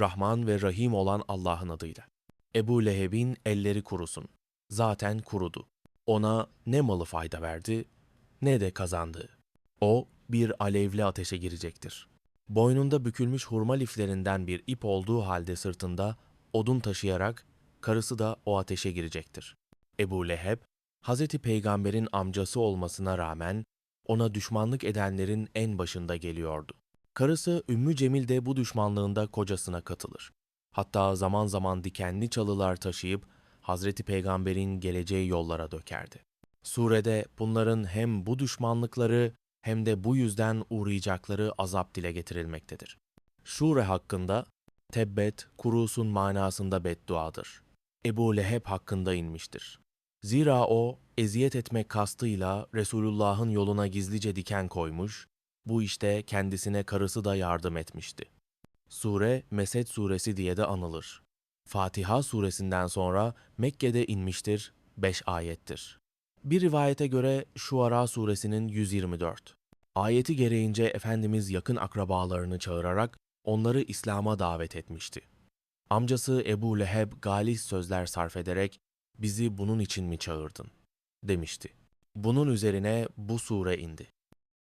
Rahman ve Rahim olan Allah'ın adıyla. Ebu Leheb'in elleri kurusun. Zaten kurudu. Ona ne malı fayda verdi, ne de kazandığı. O bir alevli ateşe girecektir. Boynunda bükülmüş hurma liflerinden bir ip olduğu halde sırtında odun taşıyarak karısı da o ateşe girecektir. Ebu Leheb, Hazreti Peygamber'in amcası olmasına rağmen ona düşmanlık edenlerin en başında geliyordu. Karısı Ümmü Cemil de bu düşmanlığında kocasına katılır. Hatta zaman zaman dikenli çalılar taşıyıp Hazreti Peygamber'in geleceği yollara dökerdi. Surede bunların hem bu düşmanlıkları hem de bu yüzden uğrayacakları azap dile getirilmektedir. Şure hakkında tebbet kurusun manasında bedduadır. Ebu Leheb hakkında inmiştir. Zira o eziyet etmek kastıyla Resulullah'ın yoluna gizlice diken koymuş, bu işte kendisine karısı da yardım etmişti. Sure Mesed suresi diye de anılır. Fatiha suresinden sonra Mekke'de inmiştir, 5 ayettir. Bir rivayete göre Şuara suresinin 124. Ayeti gereğince Efendimiz yakın akrabalarını çağırarak onları İslam'a davet etmişti. Amcası Ebu Leheb galis sözler sarf ederek bizi bunun için mi çağırdın? demişti. Bunun üzerine bu sure indi.